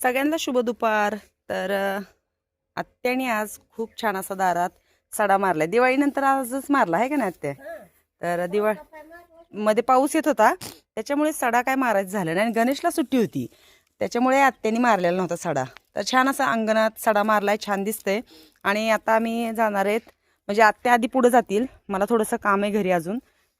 सगळ्यांना शुभ दुपार. तर आत्याने आज खूप छान असा दारात सडा मारलाय. दिवाळीनंतर आजच मारला आहे का नाही आत्या? तर दिवाळी मध्ये पाऊस येत होता. त्याच्यामुळे सडा काय मारायचं झालं नाही आणि गणेशला सुट्टी होती. त्याच्यामुळे आत्याने मारलेला नव्हता सडा. तर छान असा अंगणात सडा मारलाय छान दिसतंय. आणि आता आम्ही जाणार आहेत. म्हणजे आत्या आधी पुढे जातील. मला थोडंसं काम आहे घरी अजून.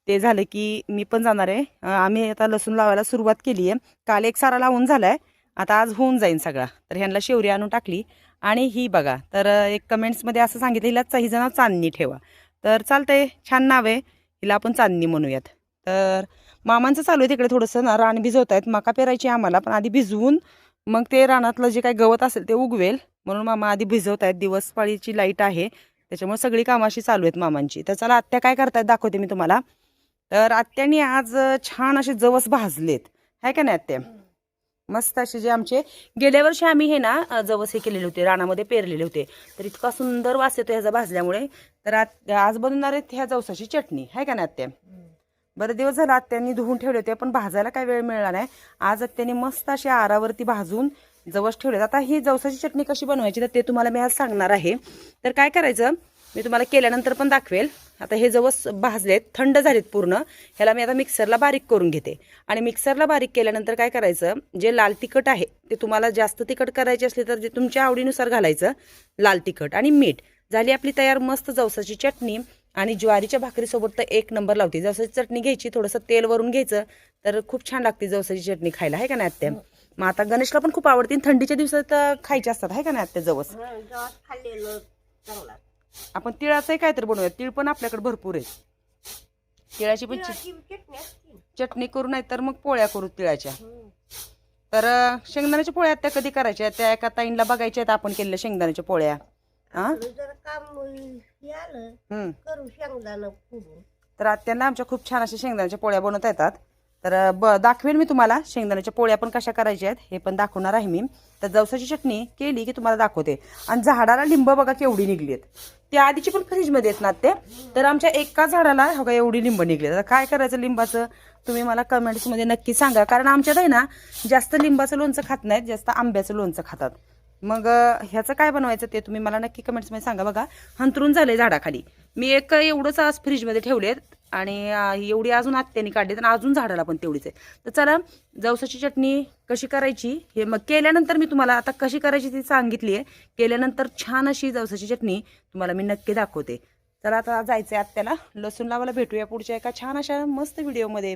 ते झालं की मी पण जाणार आहे. आम्ही आता लसूण लावायला सुरुवात केली आहे काल एक सारा लावून झालाय. आता आज होऊन जाईन सगळा. तर ह्यांना शेवरी आणून टाकली. आणि ही बघा तर एक कमेंट्समध्ये असं सांगितलं हिला च- हिचं नाव चांदणी ठेवा. तर चालतंय छान नाव आहे. हिला आपण चांदणी म्हणूयात. तर मामांचं चालू आहे तिकडे थोडंसं. ना रान भिजवत आहेत मका पेरायची आम्हाला पण आधी भिजवून मग ते रानातलं जे काही गवत असेल ते उगवेल. म्हणून मामा आधी भिजवत आहेत दिवसपाळीची लाइट आहे. त्याच्यामुळे सगळी कामाशी चालू आहेत मामांची. तर चला आत्या काय करतायत दाखवते मी तुम्हाला. तर आत्यांनी आज छान असे जवस भाजलेत. आहे का नाही आत्या? मस्त असे जे आमचे गेल्या वर्षी आम्ही हे ना जवस हे केलेले होते रानामध्ये पेरलेले होते. तर इतका सुंदर वास येतो ह्याचा भाजल्यामुळे. तर आज बनवणार आहेत ह्या जवसाची चटणी. आहे का ना आत्या? बरं दिवस झाला आत्यांनी धुवून ठेवले होते पण भाजायला काय वेळ मिळाला नाही. आज आत्याने मस्त अशी आरावरती भाजून जवस ठेवले आता ही जवसाची चटणी कशी बनवायची तर ते तुम्हाला मी आज सांगणार आहे. तर काय करायचं मी तुम्हाला केल्यानंतर पण दाखवेल. आता हे जवस भाजलेत थंड झालेत पूर्ण. ह्याला मी आता मिक्सरला बारीक करून घेते. आणि मिक्सरला बारीक केल्यानंतर काय करायचं जे लाल तिखट आहे ते तुम्हाला जास्त तिखट करायचे असले तर जे तुमच्या आवडीनुसार घालायचं. लाल तिखट आणि मीठ. झाली आपली तयार मस्त जवसाची चटणी. आणि ज्वारीच्या भाकरीसोबत तर एक नंबर लावते. जवसाची चटणी घ्यायची थोडंसं तेल वरून घ्यायचं. तर खूप छान लागते जवसाची चटणी खायला. आहे का नाही आत्या? मग आता गणेशला पण खूप आवडते. थंडीच्या दिवसात तर खायचे असतात. आहे का नाही आत्या जवस? खाल्लेलं आपण तिळाचंही काहीतरी बनवूया तिळ पण आपल्याकडे भरपूर आहेत. तिळाची पण चटणी करू नाही तर मग पोळ्या करू तिळाच्या. हम्म. तर शेंगदाण्याच्या पोळ्या त्या कधी करायच्या? त्या एका ताईंला बघायच्या आहेत आपण केलेल्या शेंगदाण्याच्या पोळ्या. हा हे तर आत्यांना आमच्या खूप छान अशा शेंगदाण्याच्या पोळ्या बनवता येतात. तर ब दाखवेन मी तुम्हाला. शेंगदाण्याच्या पोळ्या पण कशा करायच्या आहेत हे पण दाखवणार आहे मी. तर जवसाची चटणी केली की तुम्हाला दाखवते. आणि झाडाला लिंब बघा केवढी निघली आहेत. त्या आधीची पण फ्रीजमध्ये येत ना ते. तर आमच्या एका झाडाला हो का एवढी लिंब निघली आता काय करायचं लिंबाचं? तुम्ही मला कमेंट्समध्ये नक्की सांगा. कारण आमच्यात आहे ना जास्त लिंबाचं लोणचं खात नाहीत जास्त आंब्याचं लोणचं खातात. मग ह्याचं काय बनवायचं ते तुम्ही मला नक्की कमेंट्समध्ये सांगा बघा. हंतरून झालंय झाडाखाली. मी एक एवढंच आज फ्रीजमध्ये ठेवले आणि एवढी अजून आत्याने काढली तर अजून झाडाला पण तेवढीच आहे तर चला जवसाची चटणी कशी करायची हे मग केल्यानंतर मी तुम्हाला आता कशी करायची ती सांगितली आहे. केल्यानंतर छान अशी जवसाची चटणी तुम्हाला मी नक्की दाखवते. चला आता जायचं आहे आत्याला. लसूण लावायला भेटूया पुढच्या एका छान अशा मस्त व्हिडिओमध्ये